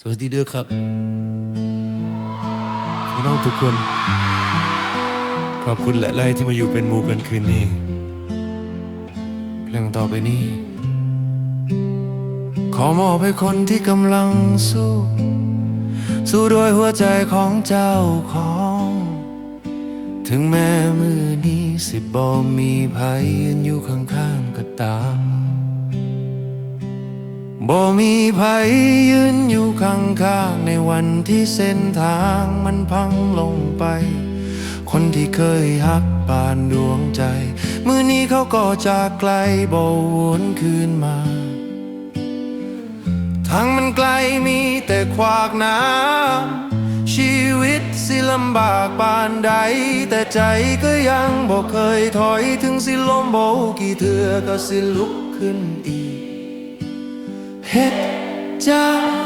สวัสดีเด้อครับพี่น้องทุกคน ขอบคุณและไล่ที่มาอยู่เป็นหมู่กันคืนนี้เพลงต่อไปนี้ ขอมอบให้คนที่กำลังสู้ สู้ด้วยหัวใจของเจ้าของ ถึงแม้มือนี้สิบ่มีภัยยืนอยู่ข้างๆก็ตามบ่มีภัยยืนอยู่ ข้างในวันที่เส้นทางมันพังลงไป คนที่เคยฮักปานดวงใจ มือนี้เขาก็จากไกลบวนคืนมา ทางมันไกลมีแต่ขวากน้ำชีวิตสิลำบากปานใด แต่ใจก็ยังบ่เคยถอยถึงสิลมโบกี่เถื่อก็สิลุกขึ้นอีกเฮ็ดจัง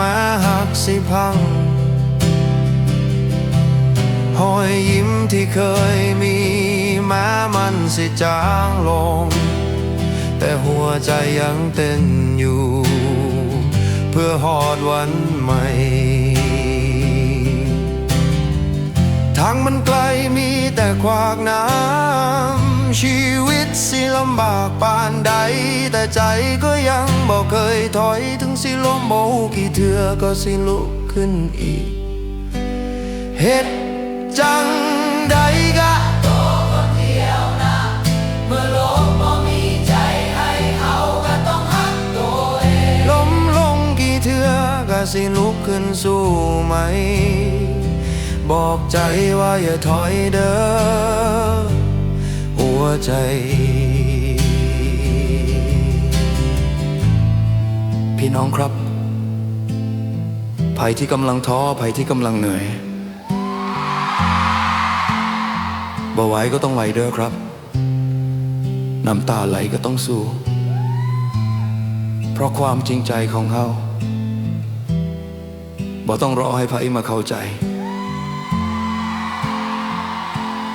ม้หักสิพังหอยยิ้มที่เคยมีแม้มันสิจางลง แต่หัวใจยังเต้นอยู่ เพื่อหอดวันใหม่ ทางมันไกลมีแต่ขวากน้ำ ชีวิตสิลำบากปานใด แต่ใจก็ยังบอกเคยถอยถึงสิล้มโบกี่เถื่อก็สิลุกขึ้นอีกเฮ็ดจังใดกะล้มลงกี่เทื่อก็สิลุกขึ้นสู้ไหม บอกใจว่าอย่าถอยเด้อ ใจ พี่น้องครับ ภัยที่กำลังท้อภัยที่กำลังเหนื่อยบ่ไหวก็ต้องไหวเด้อครับ น้ำตาไหลก็ต้องสู้ เพราะความจริงใจของเขาบ่ต้องรอให้ไผมาเข้าใจ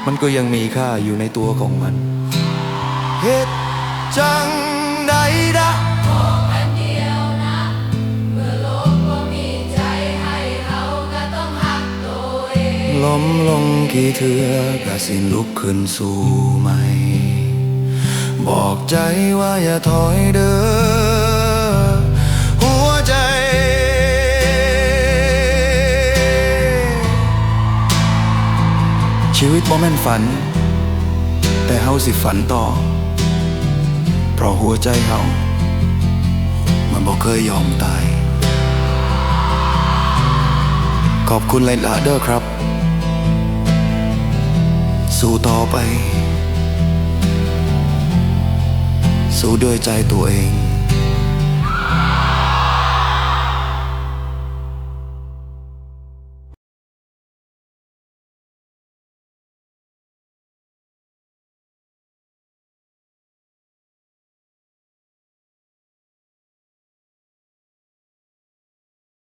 มันก็ยังมีค่าอยู่ในตัวของมันเหตุจังใดดะล้มลงกี่เถื่อก็สิลุกขึ้นสู่ใหม่ บอกใจว่าอย่าถอยเด้อ ชีวิตบ่แม่นฝัน แต่เฮาสิฝันต่อ เพราะหัวใจเฮามันบ่เคยยอมตาย ขอบคุณหลาเด้อครับ สู้ต่อไป สู้ด้วยใจตัวเอง